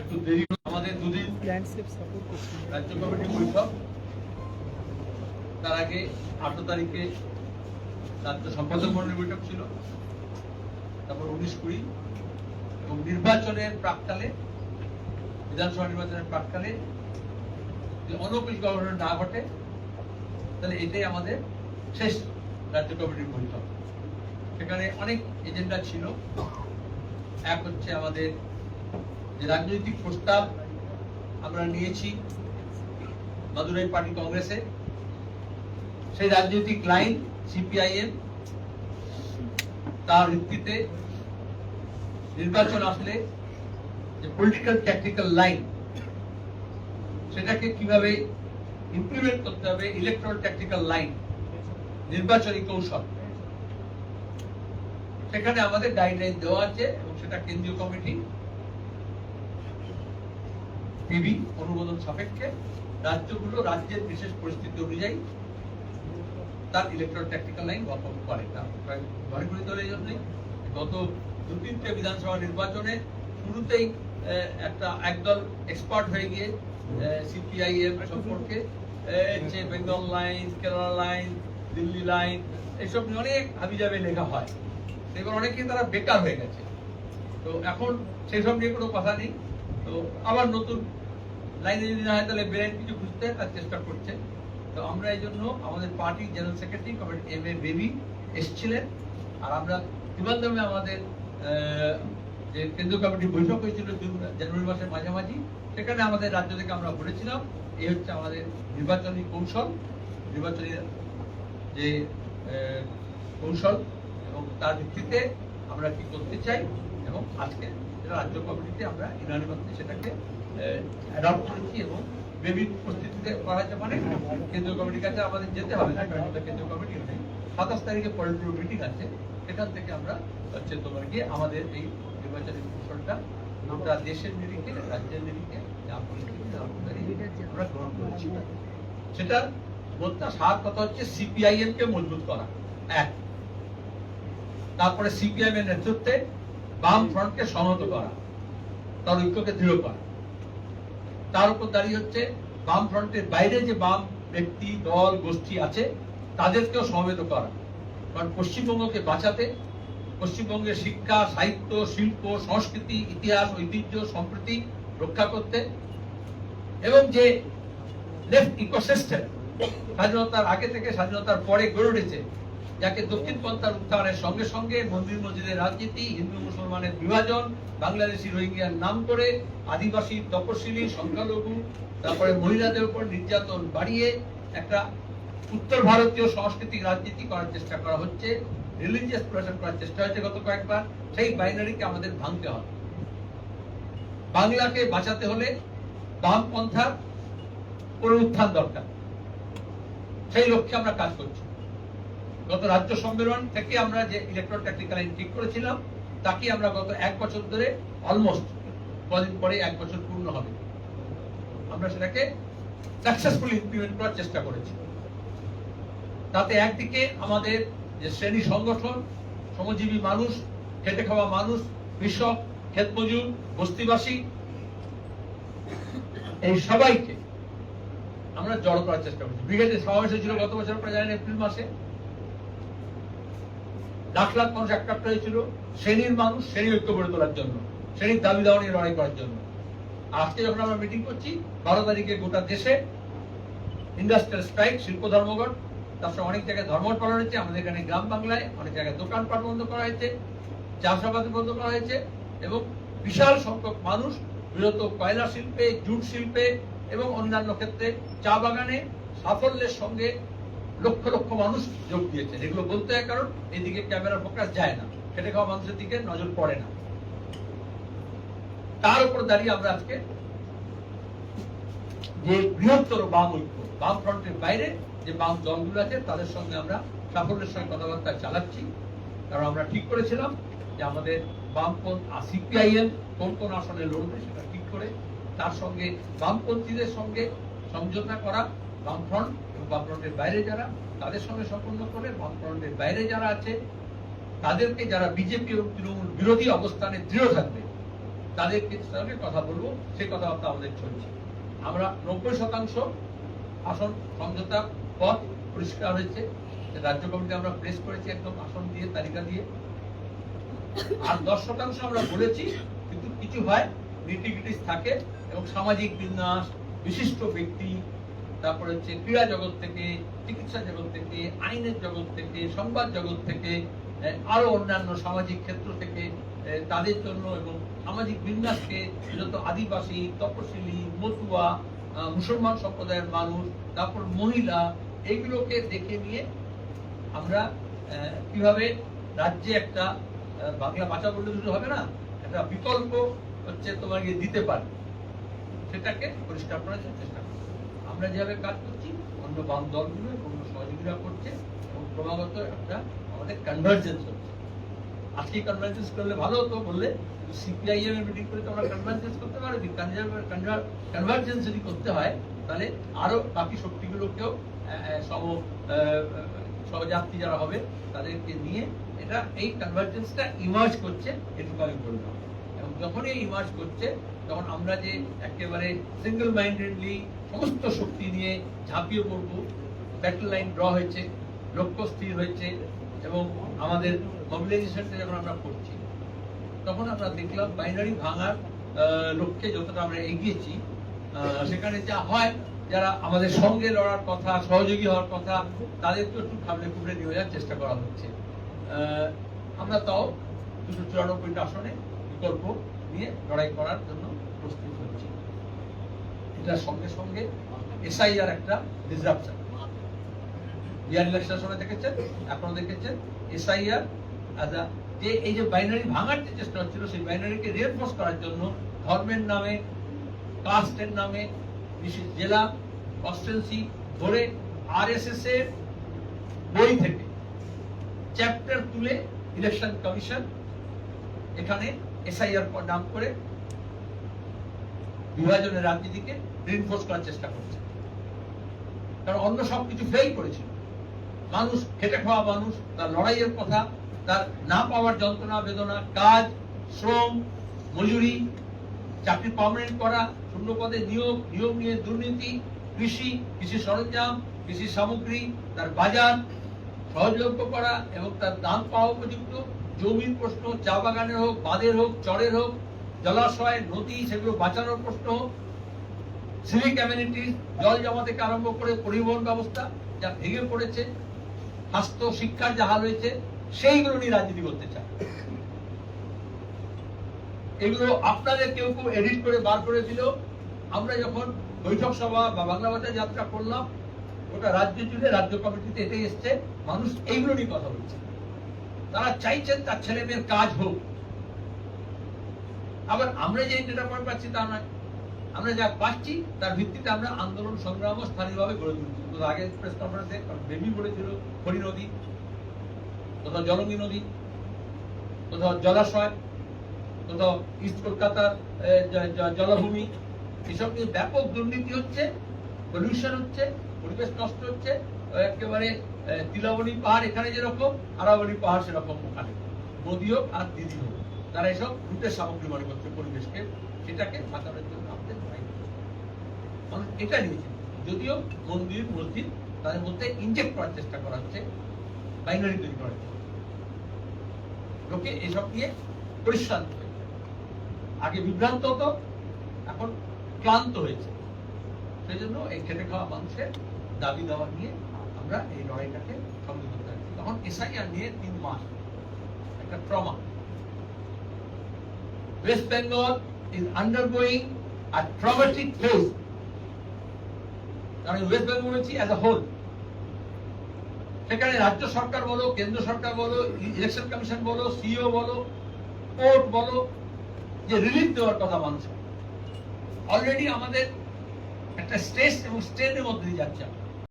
একটু দেরি হলো। আমাদের দুদিন ল্যান্ডস্কেপ সাপোর্ট করছি। রাজ্য কমিটির বৈঠক। তার আগে আঠারো তারিখে রাজ্য সম্পাদক মন্ডলীর বৈঠক ছিল। তারপর উনিশ কুড়ি এবং নির্বাচনের প্রাককালে বিধানসভা নির্বাচনের প্রাককালে অনপিল গভর্নর না ঘটে তাহলে এটাই আমাদের শেষ রাজ্য কমিটির বৈঠক। সেখানে অনেক এজেন্ডা ছিল। এক হচ্ছে আমাদের যে রাজনৈতিক প্রস্তাব আমরা নিয়েছি মাদুরাই পার্টি কংগ্রেসে, সেই রাজনৈতিক লাইন সিপিআইএম তার ভিত্তিতে নির্বাচন আসলে যে পলিটিক্যাল ট্যাকটিক্যাল লাইন সেটাকে কীভাবে ইমপ্লিমেন্ট করতে হবে ইলেকট্রাল ট্যাকটিক্যাল লাইন নির্বাচনী কৌশল, সেখানে আমাদের গাইডলাইন দেওয়া আছে এবং সেটা কেন্দ্রীয় কমিটি টিভি অনুমোদন সাপেক্ষে রাজ্যগুলো রাজ্যের বিশেষ পরিস্থিতি অনুযায়ী তার ইলেকট্রল ট্যাকটিক্যাল লাইন গঠন করে। প্রায় দলের জন্যই গত দু তিনটে বিধানসভা নির্বাচনে শুরুতেই একটা একদল এক্সপার্ট হয়ে গিয়ে সিপিআইএম সম্পর্কে আহ, যে Bengal line Kerala line Delhi line এইসব নিয়ে অনেক হাবিজাবে লেখা হয়। এবার অনেকেই তারা বেকার হয়ে গেছে। তো এখন সেই সব নিয়ে কোনো কথা নেই। তো আবার নতুন লাইনে যদি না হয়, তাহলে বেরেন কিছু খুঁজতে তার চেষ্টা করছে। তো আমরা এই জন্য আমাদের party general secretary committee M A Baby এসেছিলেন। আর আমরা ত্রিবান্ধবে আমাদের যে কেন্দ্রীয় কমিটির বৈঠক হয়েছিল জুন জানুয়ারি মাসের মাঝামাঝি, সেখানে আমাদের রাজ্য থেকে আমরা বলেছিলাম, এই হচ্ছে আমাদের নির্বাচনী কৌশল, নির্বাচনী যে কৌশল এবং তার ভিত্তিতে আমরা কি করতে চাই এবং আজকে রাজ্য কমিটিতে আমরা সেটাকে করেছি এবং উপস্থিতিতে করা হয়েছে মানে কেন্দ্রীয় কমিটির কাছে আমাদের যেতে হবে না কেন্দ্রীয় কমিটি সাতাশ তারিখে মিটিং আছে, সেখান থেকে আমরা হচ্ছে তোমার গিয়ে আমাদের এই নির্বাচনী কৌশলটা গোটা দেশের নিরিখে, রাজ্যের নিরিখে যা আমরা গ্রহণ করেছি। সেটা বলতে সার কথা হচ্ছে সিপিআইএম কে মজবুত করা। এক। তারপরে সিপিআইএম এর নেতৃত্বে বাম ফ্রন্টকে সংহত করা, তার ঐক্যকে দৃঢ় করা। তার উপর দাঁড়িয়ে হচ্ছে বাম ফ্রন্টের বাইরে যে বাম ব্যক্তি, দল, গোষ্ঠী আছে, তাদেরকেও সমবেত করা। কারণ পশ্চিমবঙ্গকে বাঁচাতে, পশ্চিমবঙ্গের শিক্ষা, সাহিত্য, শিল্প, সংস্কৃতি, ইতিহাস, ঐতিহ্য, সম্প্রীতি রক্ষা করতে এবং যে লেফট ইকোসিস্টেম স্বাধীনতার আগে থেকে স্বাধীনতার পরে গড়ে উঠেছে যাকে দক্ষিণ পন্থার উত্থানের সঙ্গে সঙ্গে মন্দির মসজিদের রাজনীতি, হিন্দু মুসলমানের বিভাজন, বাংলাদেশি রোহিঙ্গিয়ার নাম করে আদিবাসী তপশিলি, সংখ্যালঘু, তারপরে মহিলাদের উপর নির্যাতন বাড়িয়ে একটা উত্তর ভারতীয় সাংস্কৃতিক রাজনীতি করার চেষ্টা করা হচ্ছে রিলিজিয়াস প্রশাসন করার চেষ্টা হয়েছে গত কয়েকবার, সেই বাইনারিকে আমাদের ভাঙতে হবে। বাংলাকে বাঁচাতে হলে বাম বামপন্থার পুনরুত্থান দরকার। সেই লক্ষ্যে আমরা কাজ করছি। গত রাজ্য সম্মেলন থেকে আমরা যে ইলেকট্রন ট্যাকটিক্যাল আইন ঠিক করেছিলাম, তাকে আমরা গত এক বছর ধরে অলমোস্ট কদিন পরে এক বছর পূর্ণ হবে। আমরা সেটাকে সাকসেসফুলি ইমপ্লিমেন্ট করার চেষ্টা করেছি। তাতে একদিকে আমাদের যে শ্রেণি সংগঠন, শ্রমজীবী মানুষ, খেটে খাওয়া মানুষ, কৃষক ক্ষেত মজুর বস্তিবাসী, এই সবাইকে আমরা জড়ো করার চেষ্টা করছি। ব্রিগেডের সমাবেশ হয়েছিল গত বছর, আপনারা জানেন এপ্রিল মাসে। লাখ লাখ মানুষ একটা হয়েছিল। শ্রেণির মানুষ শ্রেণি ঐক্য গড়ে তোলার জন্য, শ্রেণির দাবি দাওয়া নিয়ে লড়াই করার জন্য। আজকে যখন আমরা মিটিং করছি, বারো তারিখে গোটা দেশে ইন্ডাস্ট্রিয়াল স্ট্রাইক শিল্প ধর্মঘট, তার সঙ্গে অনেক জায়গায় ধর্মঘট করা হয়েছে, আমাদের এখানে গ্রাম বাংলায় অনেক জায়গায় দোকানপাট বন্ধ করা হয়েছে, চাষাবাদ বন্ধ করা হয়েছে এবং বিশাল সংখ্যক মানুষ, বিরত কয়লা শিল্পে, জুট শিল্পে এবং অন্যান্য ক্ষেত্রে চা বাগানে সাফল্যের সঙ্গে লক্ষ লক্ষ মানুষ যোগ দিয়েছে এগুলো বলতে হয় কারণ, এদিকে ক্যামেরা ফোকাস যায় না। খেটে খাওয়া মানুষের দিকে নজর পড়ে না। তার উপর দাঁড়িয়ে আমরা আজকে যে বৃহত্তর বাম ঐক্য, বাম ফ্রন্টের বাইরে যে বাম দলগুলো আছে, তাদের সঙ্গে আমরা সাফল্যের সঙ্গে কথাবার্তা চালাচ্ছি। কারণ আমরা ঠিক করেছিলাম যে আমাদের বামপন্থ সিপিআইএম কোন কোন আসনে লড়বে সেটা ঠিক করে তার সঙ্গে বামপন্থীদের সঙ্গে সমঝোতা করা বামফ্রন্ট এবং বামফ্রন্টের বাইরে যারা, তাদের সঙ্গে সম্পন্ন করে বামফ্রন্টের বাইরে যারা আছে, তাদেরকে যারা বিজেপি এবং তৃণমূল বিরোধী অবস্থানে দৃঢ় থাকবে তাদের সঙ্গে কথা বলব সেই কথাবার্তা আমাদের চলছে। আমরা নব্বই শতাংশ আসন সমঝোতার পথ পরিষ্কার হয়েছে, রাজ্য কমিটি আমরা প্রেস করেছি একদম আসন দিয়ে, তালিকা দিয়ে। আর দশ শতাংশ আমরা বলেছি, কিন্তু কিছু হয় নিটিগ্রিটিস থাকে এবং সামাজিক বিন্যাস, বিশিষ্ট ব্যক্তি তারপরে হচ্ছে ক্রীড়া জগৎ থেকে, চিকিৎসা জগৎ থেকে, আইনের জগৎ থেকে, সংবাদ জগৎ থেকে আরও অন্যান্য সামাজিক ক্ষেত্র থেকে তাদের জন্য এবং সামাজিক বিন্যাসকে যত আদিবাসী, তপশিলি, মতুয়া মুসলমান সম্প্রদায়ের মানুষ, তারপর মহিলা, এইগুলোকে দেখে নিয়ে আমরা কীভাবে রাজ্যে একটা বাংলা ভাষা বললে দুটো হবে না? একটা বিকল্প হচ্ছে তোমাকে দিতে পারে। সেটাকে পরিষ্কার করার চেষ্টা আমরা যেভাবে কাজ করছি, অন্য বাম দলগুলো অন্য সহযোগীরা করছে এবং ক্রমাগত একটা আমাদের কনভার্জেন্স হচ্ছে। আজকে কনভার্জেন্স করলে ভালো হতো বললে সিপিআইএম এর মিটিং করে তো আমরা কনভার্জেন্স করতে কনভার্জেন্স যদি করতে হয়, তাহলে আরও বাকি শক্তিগুলোকেও সম সহযাত্রী যারা হবে, তাদেরকে নিয়ে এটা এই কনভার্জেন্সটা ইমার্জ করছে, এটুকু আমি বললাম এবং যখনই ইমার্জ করছে, তখন আমরা যে একেবারে সিঙ্গেল মাইন্ডেডলি সমস্ত শক্তি নিয়ে ঝাঁপিয়ে পড়ব। ব্যাটল লাইন ড্র হয়েছে, লক্ষ্য স্থির হয়েছে এবং আমাদের মোবিলাইজেশনটা যখন আমরা করছি, তখন আমরা দেখলাম বাইনারি ভাঙার লক্ষ্যে যতটা আমরা এগিয়েছি সেখানে যা হয়, যারা আমাদের সঙ্গে লড়ার কথা, সহযোগী হওয়ার কথা, তাদেরকে একটু খাবলে খুবলে নিয়ে যাওয়ার চেষ্টা করা হচ্ছে। আমরা তাও দুশো চুরানব্বইটা আসনে বিকল্প নিয়ে লড়াই করার জন্য প্রস্তুত এটার সঙ্গে সঙ্গে এসআইআর একটা ডিসরাপশন বিহার ইলেকশনের সময় দেখেছেন, এখনও দেখেছেন এসআইআর যে এই যে বাইনারি ভাঙার যে চেষ্টা হচ্ছিল, সেই বাইনারিকে রিএনফোর্স করার জন্য ধর্মের নামে কাস্টের নামে, বিশেষ জেলা কনস্টিটুয়েন্সি ধরে আরএসএস এর বই থেকে চ্যাপ্টার তুলে ইলেকশন কমিশন এখানে এসআইআর নাম করে বিভাজনের রাজনীতিকে রিনফোর্স করার চেষ্টা করছে। কারণ অন্য সবকিছু ফেল করেছিল মানুষ খেটে খাওয়া মানুষ, তার লড়াইয়ের কথা, তার না পাওয়ার যন্ত্রণা, বেদনা, কাজ, শ্রম, মজুরি, চাকরি পার্মানেন্ট করা, শূন্য পদে নিয়োগ নিয়োগ নিয়ে দুর্নীতি, কৃষি কৃষি সরঞ্জাম, কৃষি সামগ্রী, তার বাজার, সহজলভ্য করা এবং তার দাম পাওয়া উপযুক্ত, জমির প্রশ্ন, চা বাগানের হোক, বাঁধের হোক, চরের হোক, জলাশয়, নদী, সেগুলো বাঁচানোর প্রশ্ন হোক সিভিক অ্যামিনিটিস জল জমা থেকে আরম্ভ করে পরিবহন ব্যবস্থা যা ভেঙে পড়েছে, স্বাস্থ্য শিক্ষার যা হাল হয়েছে, সেইগুলো নিয়ে রাজনীতি করতে চায়। এগুলো আপনাদের কেউ কেউ এডিট করে বার করে দিল। আমরা যখন বৈঠক সভা বা বাংলা ভাষা যাত্রা করলাম ওটা রাজ্য জুড়ে রাজ্য কমিটিতে এটাই এসছে, মানুষ এইগুলো নিয়ে কথা বলছে। তারা চাইছেন তার ছেলে মেয়ের কাজ হোক। আবার আমরা যে পয়েন্ট পাচ্ছি তা নয়। আমরা যা পাচ্ছি, তার ভিত্তিতে আমরা আন্দোলন সংগ্রাম স্থানীয়ভাবে গড়ে তুলছি। তো আগে প্রেস কনফারেন্সে বেবি বলেছিল হরি নদী, কোথাও জলঙ্গি নদী, কোথাও জলাশয়, কোথাও ইস্ট কলকাতার জলভূমি। এসব নিয়ে ব্যাপক দুর্নীতি হচ্ছে পলিউশন হচ্ছে, পরিবেশ নষ্ট হচ্ছে, একেবারে তিলাবনী পাহাড় এখানে যেরকম আরাবলী পাহাড় সেরকম ওখানে। মোদী হোক আর দিদি হোক। তারা এসব লুটের সামগ্রী মনে করছে পরিবেশকে, সেটাকে বাঁচানোর জন্য আমাদের লড়াই। মানুষ এটা নিয়েছে যদিও মন্দির, মসজিদ তাদের মধ্যে ইনজেক্ট করার চেষ্টা করা হচ্ছে বাইনারি তৈরি করার জন্য লোকে এসব নিয়ে পরিশ্রান্ত হয়েছে। আগে বিভ্রান্ত হতো, এখন ক্লান্ত হয়েছে। সেই জন্য এই খেটে খাওয়া মানুষের দাবি দাওয়া নিয়ে আমরা এই লড়াইটাকে সঙ্গে করতে পারি তখন এসআইআর নিয়ে তিন মাস একটা trauma West Bengal is undergoing a traumatic phase কারণ ওয়েস্ট বেঙ্গল বলেছি অ্যাজ আ হোল সেখানে রাজ্য সরকার বলো, কেন্দ্র সরকার বলো ইলেকশন কমিশন বলো সিও বলো কোর্ট বলো, যে রিলিফ দেওয়ার কথা মানুষ অলরেডি আমাদের একটা স্ট্রেস এবং স্ট্রেনের মধ্যে দিয়ে যাচ্ছে।